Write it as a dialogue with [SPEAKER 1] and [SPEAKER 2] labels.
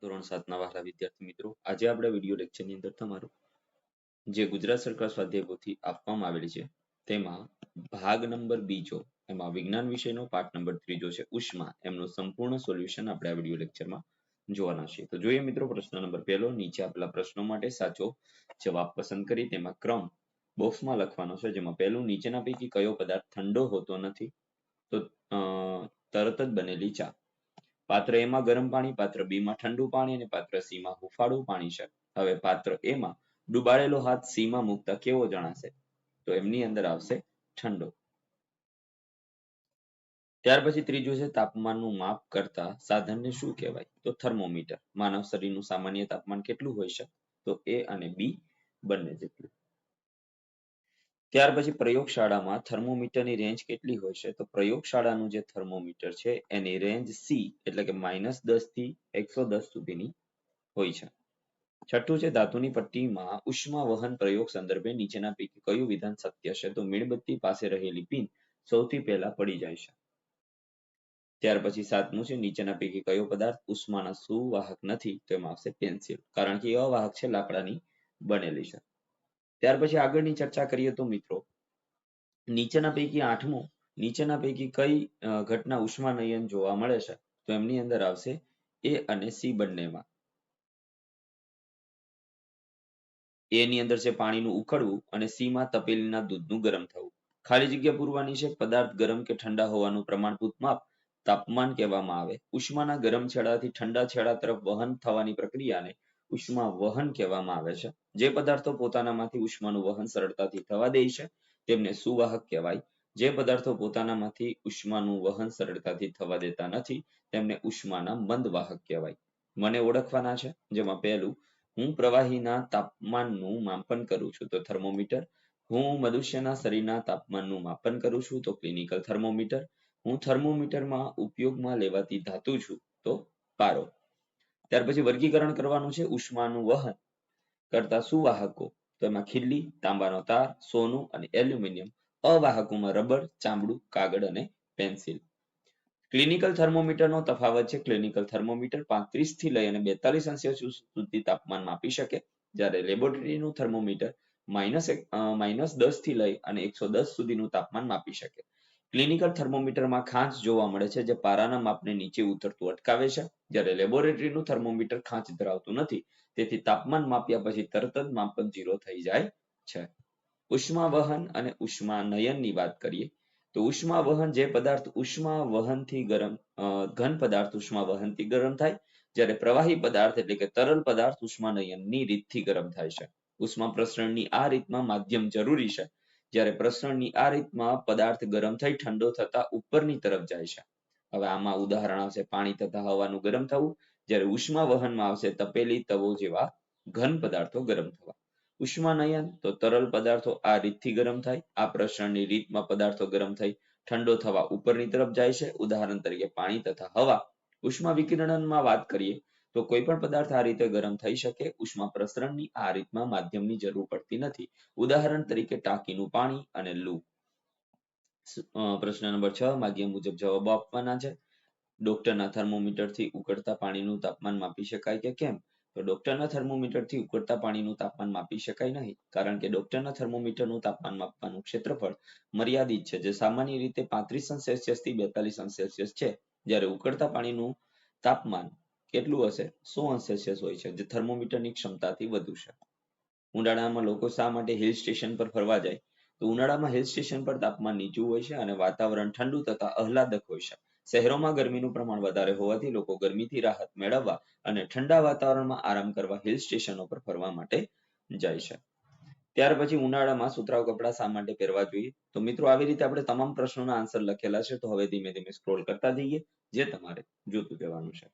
[SPEAKER 1] ધોરણ સાતના વહાલા વિદ્યાર્થી મિત્રો, આજે આપણે વીડિયો લેક્ચરની અંદર તમારું જે ગુજરાત સરકાર સ્વાધ્યાય પોથી આપવામાં આવેલી છે, તેમાં ભાગ નંબર બીજો એમાં વિજ્ઞાન વિષયનો પાઠ નંબર ત્રીજો છે, ઉષ્મા, એમનો સંપૂર્ણ સોલ્યુશન આપણે આ વીડિયો લેક્ચરમાં જોવાના છે. તો જોઈએ મિત્રો પ્રશ્ન નંબર પહેલો, નીચે આપેલા પ્રશ્નો માટે સાચો જવાબ પસંદ કરી, તેમાં ક્રમ બોક્સમાં લખવાનો છે, જેમાં પહેલું, નીચેના પૈકી કયો પદાર્થ ઠંડો હોતો નથી, તો તરત જ બનેલી ચા. પાત્ર એમાં ગરમ પાણી, પાત્ર બીમાં ઠંડુ પાણી અને પાત્ર સીમાં હુફાળું પાણી છે. હવે પાત્ર એમાં ડુબાડેલો હાથ સીમાં મૂકતા કેવો જણાશે? તો એમની અંદર આવશે ઠંડો. ત્યાર પછી ત્રીજું છે તાપમાનનું માપ કરતા સાધનને શું કહેવાય? તો થર્મોમીટર. માનવ શરીરનું સામાન્ય તાપમાન કેટલું હોય છે? તો એ અને બી બંને જેટલું. ત્યાર પછી પ્રયોગશાળામાં થર્મોમીટરની રેન્જ કેટલી હોય છે? તો પ્રયોગશાળાનું જે થર્મોમીટર છે, એની રેન્જ સી એટલે કે માઇનસ દસથી એકસો દસ સુધીની હોય છે. છઠ્ઠું છે, ધાતુની પટ્ટીમાં ઉષ્મા વહન પ્રયોગ સંદર્ભે નીચેના પૈકી કયું વિધાન સત્ય છે? તો મીણબત્તી પાસે રહેલી પિન સૌથી પહેલા પડી જાય છે. ત્યાર પછી સાતમું છે, નીચેના પૈકી કયો પદાર્થ ઉષ્માના સુવાહક નથી? તો એમાં આવશે પેન્સિલ. કારણ કે અવાહક છે, લાકડાની બનેલી છે. ત્યાર પછી આગળની ચર્ચા કરીએ તો મિત્રો, નીચેના પૈકી આઠમું, નીચેના પૈકી કઈ ઘટના ઉષ્માનયન જોવા મળે છે? તો એમની અંદર આવશે એ અને સી બંનેમાં. એની અંદર છે પાણીનું ઉકળવું અને સીમાં તપેલીના દૂધનું ગરમ થવું. ખાલી જગ્યા પૂરવાની છે પદાર્થ ગરમ કે ઠંડા હોવાનું પ્રમાણભૂત માપ તાપમાન કહેવામાં આવે. ઉષ્માના ગરમ છેડાથી ઠંડા છેડા તરફ વહન થવાની પ્રક્રિયાને ઉષ્મા વહન કહેવામાં આવે છે. જે પદાર્થો પોતાનામાંથી ઉષ્માનું વહન સરળતાથી થવા દે છે, તેમને સુવાહક કહેવાય. જે પદાર્થો પોતાનામાંથી ઉષ્માનું વહન સરળતાથી થવા દેતા નથી, તેમને ઉષ્માના મંદવાહક કહેવાય. મને ઓળખવાના છે? જેમાં પહેલું, હું પ્રવાહીના તાપમાનનું માપન કરું છું, તો થર્મોમીટર. હું મનુષ્યના શરીરના તાપમાનનું માપન કરું છું, તો ક્લિનિકલ થર્મોમીટર. હું થર્મોમીટરમાં ઉપયોગમાં લેવાતી ધાતુ છું, તો પારો. ત્યાર પછી વર્ગીકરણ કરવાનું છે ઉષ્માનું વહન કરતા સુવાહકો તો એમાં ખીલ્લી, તાંબાનો તાર, સોનું અને એલ્યુમિનિયમ, અવાહકોમાં રબર, ચામડું, કાગળ અને પેન્સિલ. ક્લિનિકલ થર્મોમીટરનો તફાવત છે. ક્લિનિકલ થર્મોમીટર પાંત્રીસથી લઈ અને બેતાલીસ અંશ સુધી તાપમાન માપી શકે. જ્યારે લેબોરેટરીનું થર્મોમીટર માઇનસ માઇનસ દસથી લઈ અને એકસો દસ સુધીનું તાપમાન માપી શકે. ક્લિનિકલ થર્મોમીટરમાં ખાંચ જોવા મળે છે, જે પારાના માપને નીચે ઉતરતું અટકાવે છે. જ્યારે લેબોરેટરીનું થર્મોમીટર ખાંચ ધરાવતું નથી, તેથી તાપમાન માપ્યા પછી તરત જ માપન ઝીરો થઈ જાય છે. ઉષ્મા વહન અને ઉષ્મા નયનની વાત કરીએ, તો ઉષ્મા વહન જે પદાર્થ ઉષ્મા વહનથી ગરમ ઘન પદાર્થ ઉષ્મા વહનથી ગરમ થાય, જ્યારે પ્રવાહી પદાર્થ એટલે કે તરલ પદાર્થ ઉષ્મા નયનની રીતથી ગરમ થાય છે. ઉષ્મા પ્રસરણની આ રીતમાં માધ્યમ જરૂરી છે. જ્યારે પ્રસરણની આ રીતમાં પદાર્થ ગરમ થઈ ઠંડો થતા ઉપરની તરફ જાય છે. હવે આમાં ઉદાહરણ આવશે પાણી તથા હવાનું ગરમ થવું. જ્યારે ઉષ્મા વહનમાં આવશે તપેલી, તવો જેવા ઘન પદાર્થો ગરમ થવા. ઉષ્માનયન તો તરલ પદાર્થો આ રીતથી ગરમ થાય. આ પ્રસરણની રીતમાં પદાર્થો ગરમ થઈ ઠંડો થવા ઉપરની તરફ જાય છે. ઉદાહરણ તરીકે પાણી તથા હવા. ઉષ્મા વિકિરણમાં વાત કરીએ તો કોઈ પણ પદાર્થ આ રીતે ગરમ થઈ શકે, ઉષ્મા પ્રસરણની આ રીતમાં માધ્યમની જરૂર પડતી નથી. ઉદાહરણ તરીકે ટાંકીનું પાણી અને લૂ. પ્રશ્ન નંબર છ, માધ્યમ મુજબ જવાબો આપવાના છે. ડોક્ટરના થર્મોમીટરથી ઉકળતા પાણીનું તાપમાન માપી શકાય કે કેમ? તો ડોક્ટરના થર્મોમીટરથી ઉકળતા પાણીનું તાપમાન માપી શકાય નહીં, કારણ કે ડોક્ટરના થર્મોમીટરનું તાપમાન માપવાનું ક્ષેત્રફળ મર્યાદિત છે, જે સામાન્ય રીતે પાંત્રીસ સેલ્સિયસથી બેતાલીસ સેલ્સિયસ છે. જ્યારે ઉકળતા પાણીનું તાપમાન કેટલું હશે? સો સેલ્સિયસ હોય છે? જે થર્મોમીટરની ક્ષમતાથી વધુ છે. ઉનાળામાં લોકો શા માટે હિલ સ્ટેશન પર ફરવા જાય? તો ઉનાળામાં હિલ સ્ટેશન પર તાપમાન નીચું હોય છે અને વાતાવરણ ઠંડુ તથા આહલાદક હોય છે. શહેરોમાં ગરમીનું પ્રમાણ વધારે હોવાથી લોકો ગરમીથી રાહત મેળવવા અને ઠંડા વાતાવરણમાં આરામ કરવા હિલ સ્ટેશનો પર ફરવા માટે જાય છે. ત્યાર પછી ઉનાળામાં સુતરાઉ કપડાં શા માટે પહેરવા જોઈએ? તો મિત્રો, આવી રીતે આપણે તમામ પ્રશ્નોના આન્સર લખેલા છે. તો હવે ધીમે ધીમે સ્ક્રોલ કરતા જઈએ, જે તમારે જોતું જવાનું છે.